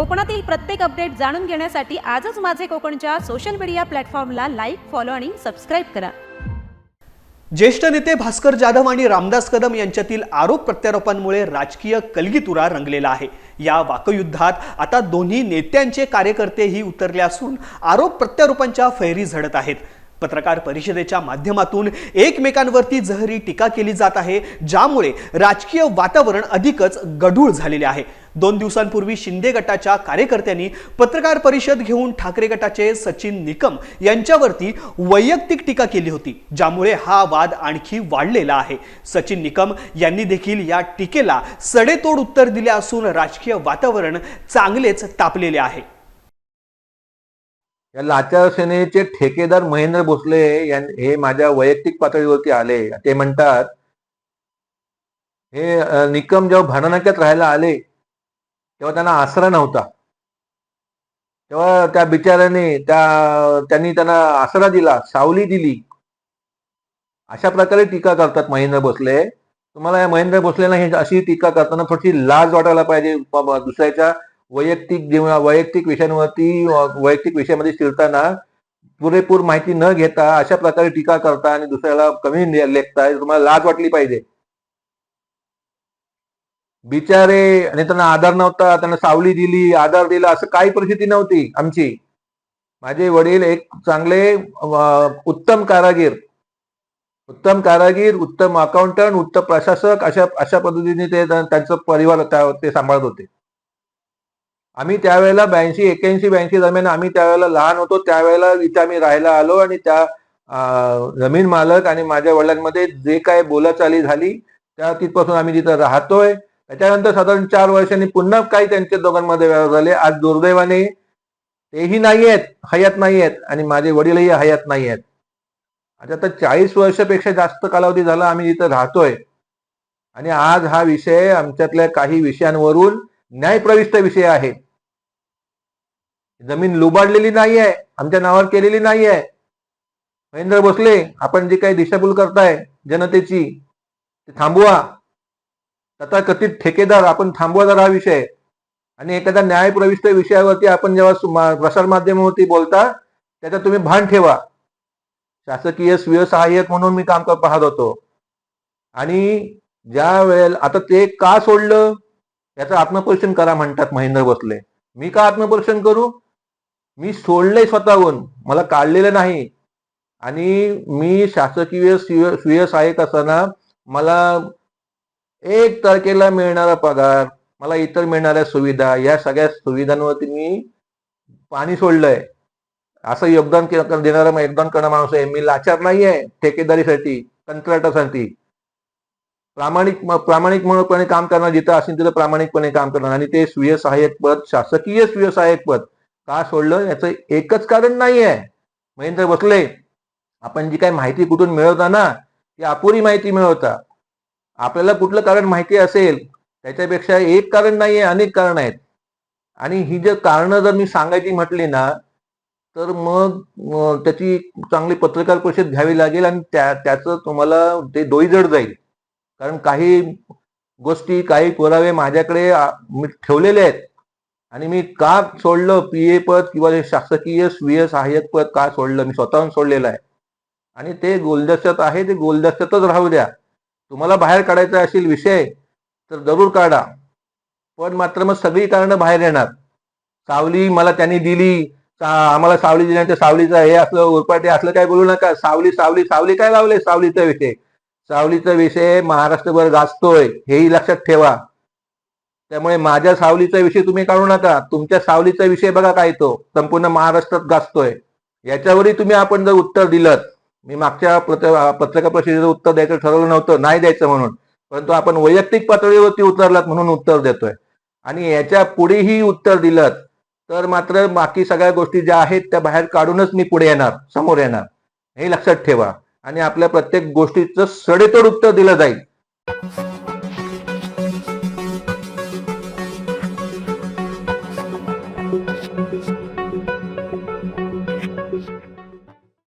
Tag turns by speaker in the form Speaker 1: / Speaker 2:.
Speaker 1: कोकणातील प्रत्येक अपडेट जाणून घेण्यासाठी आजच माझे कोकणच्या सोशल मीडिया प्लॅटफॉर्मला लाईक फॉलो आणि सबस्क्राईब करा.
Speaker 2: ज्येष्ठ नेते भास्कर जाधव आणि रामदास कदम यांच्यातील आरोप प्रत्यारोपांमुळे राजकीय कलगीतुरा रंगलेला आहे. या वाकयुद्धात आता दोन्ही नेत्यांचे कार्यकर्तेही उतरले असून आरोप प्रत्यारोपांच्या फैरी झडत आहेत. पत्रकार परिषदेच्या माध्यमातून एकमेकांवरती जहरी टीका केली जात आहे ज्यामुळे राजकीय वातावरण अधिकच गढूळ झालेले आहे. दोन दिवसांपूर्वी शिंदे गटाच्या कार्यकर्त्यांनी पत्रकार परिषद घेऊन ठाकरे गटाचे सचिन निकम यांच्यावरती वैयक्तिक टीका केली होती ज्यामुळे हा वाद आणखी वाढलेला आहे. सचिन निकम यांनी देखील या टीकेला सडेतोड उत्तर दिले असून राजकीय वातावरण चांगलेच तापलेले आहे.
Speaker 3: या लाचार सेनेचे ठेकेदार महेंद्र भोसले हे माझ्या वैयक्तिक पातळीवरती आले. ते म्हणतात हे निकम जेव्हा भांडणाक्यात राहायला आले तेव्हा त्यांना आसरा नव्हता. तेव्हा त्या बिचाऱ्याने त्या त्यांनी त्यांना आसरा दिला सावली दिली. अशा प्रकारे टीका करतात महेंद्र भोसले. तुम्हाला या महेंद्र भोसलेला हे अशी टीका करताना थोडीशी लाज वाटायला पाहिजे दुसऱ्याच्या वैयक्तिक जीवना वैयक्तिक विषयांवरती वैयक्तिक विषयामध्ये शिरताना पुरेपूर माहिती न घेता अशा प्रकारे टीका करता आणि दुसऱ्याला कमी लेखता लेखताय तुम्हाला लाज वाटली पाहिजे. बिचारे आणि त्यांना आधार नव्हता त्यांना सावली दिली आधार दिला असं काही परिस्थिती नव्हती आमची. माझे वडील एक चांगले उत्तम कारागीर. उत्तम कारागीर उत्तम अकाउंटंट उत्तम प्रशासक अशा अशा पद्धतीने ते त्यांचं परिवार ते सांभाळत होते. आम्ही त्यावेळेला ब्याऐंशी एक्याऐंशी ब्याऐंशी दरम्यान आम्ही त्यावेळेला लहान होतो. त्यावेळेला इथे आम्ही राहायला आलो आणि त्या जमीन मालक आणि माझ्या वडिलांमध्ये जे काय बोलाचाली झाली त्या तिथपासून आम्ही तिथं राहतोय. त्याच्यानंतर साधारण चार वर्षांनी पुन्हा काही त्यांच्या दोघांमध्ये व्यवहार झाले. आज दुर्दैवाने तेही नाही आहेत हयात नाही आहेत आणि माझे वडीलही हयात नाही आहेत आता तर चाळीस वर्षापेक्षा जास्त कालावधी झाला आम्ही तिथं राहतोय. आणि आज हा विषय आमच्यातल्या काही विषयांवरून न्यायप्रविष्ट विषय आहे. जमीन लुबाडलेली नाही आहे आमच्या नावावर केलेली नाही आहे महेंद्र भोसले आपण जी काही दिशाभूल करताय जनतेची ते थांबवा. तथाकथित ठेकेदार आपण थांबवा जरा हा विषय. आणि एखाद्या न्यायप्रविष्ट विषयावरती आपण जेव्हा सु- मा- प्रसारमाध्यमावरती बोलता त्याचा तुम्ही भान ठेवा. शासकीय स्वीय सहाय्यक म्हणून मी काम पाहत होतो. आणि ज्या वेळेला आता ते का सोडलं? याचं आत्मपरीक्षण करा म्हणतात महेंद्र भोसले. मी का आत्मपरीक्षण करू? मी सोडले स्वतःहून. मला काढलेलं नाही. आणि मी शासकीय स्वीय स्वीय सहाय्यक असताना मला एक तारखेला मिळणारा पगार मला इतर मिळणाऱ्या सुविधा या सगळ्या सुविधांवरती मी पाणी सोडलंय. असं योगदान देणारा योगदान करणारा माणूस आहे. मी लाचार नाही आहे ठेकेदारीसाठी कंत्राटासाठी. प्रामाणिक प्रामाणिक म्हणून काम करणार जिथं असेल तिथं प्रामाणिकपणे काम करणार. आणि ते स्वीय सहाय्यक पद शासकीय स्वीय सहाय्यक पद का सोडलं? याचं एकच कारण नाही आहे महेंद्र बसले. आपण जी काही माहिती कुठून मिळवता ना ती अपुरी माहिती मिळवता. आपल्याला कुठलं कारण माहिती असेल त्याच्यापेक्षा एक कारण नाही आहे अनेक कारण आहेत. आणि ही जर कारणं जर मी सांगायची म्हटली ना तर मग त्याची चांगली पत्रकार परिषद घ्यावी लागेल आणि त्या त्याचं तुम्हाला ते डोईजड जाईल. कारण काही गोष्टी काही पुरावे माझ्याकडे मी ठेवलेले आहेत. आणि मी का सोडलं? पी ए पद किंवा हे शासकीय स्वीय सहाय्यक पद का सोडलं? मी स्वतःहून सोडलेलं आहे. आणि ते गोलदस्त्यात आहे ते गोलदस्त्यातच राहू द्या. तुम्हाला बाहेर काढायचा असेल विषय तर जरूर काढा. पण मात्र मग सगळी कारणं बाहेर येणार. सावली मला त्यांनी दिली. आम्हाला सावली दिल्यानंतर सावलीचं हे असलं उरपाटे असलं काय बोलू नका. सावली सावली सावली काय लावले सावलीचा विषय? सावलीचा विषय महाराष्ट्रभर गाजतोय. हेही लक्षात ठेवा. त्यामुळे माझ्या सावलीचा विषय तुम्ही काढू नका. तुमच्या सावलीचा विषय बघा काय तो. संपूर्ण महाराष्ट्रात गाजतोय. याच्यावरही तुम्ही आपण जर उत्तर दिलं मी मागच्या पत्रकार परिषदेचं उत्तर द्यायचं ठरवलं नव्हतं नाही द्यायचं म्हणून. परंतु आपण वैयक्तिक पातळीवरती उतरलात म्हणून उत्तर देतोय. आणि याच्या पुढेही उत्तर दिलं तर मात्र बाकी सगळ्या गोष्टी ज्या आहेत त्या बाहेर काढूनच मी पुढे येणार समोर येणार. हे लक्षात ठेवा. आणि आपल्या प्रत्येक गोष्टीचं सडेतोड उत्तर दिलं जाईल.